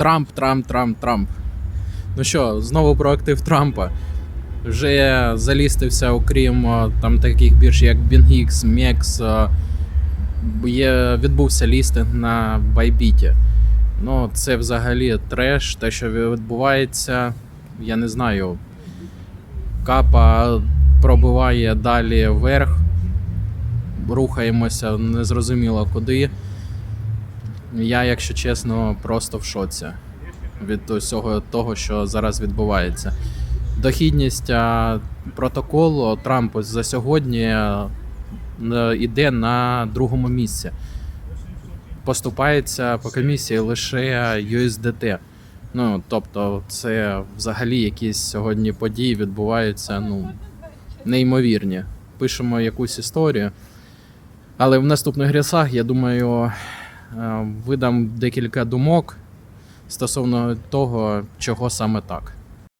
Трамп, Трамп, Трамп, Трамп. Ну що, знову про актив Трампа. Вже залістився, окрім там таких бірж, як BingX, MEX, є, відбувся лістинг на Bybit. Ну, це взагалі треш, те, що відбувається, я не знаю. Капа пробиває далі вверх. Рухаємося незрозуміло куди. Я, якщо чесно, просто в шоці від усього того, що зараз відбувається. Дохідність протоколу Трампу за сьогодні е, йде на другому місці. Поступається по комісії лише USDT. Ну, тобто, це взагалі якісь сьогодні події відбуваються ну, неймовірні. Пишемо якусь історію. Але в наступних рісах, я думаю, е, видам декілька думок стосовно того, чого саме так.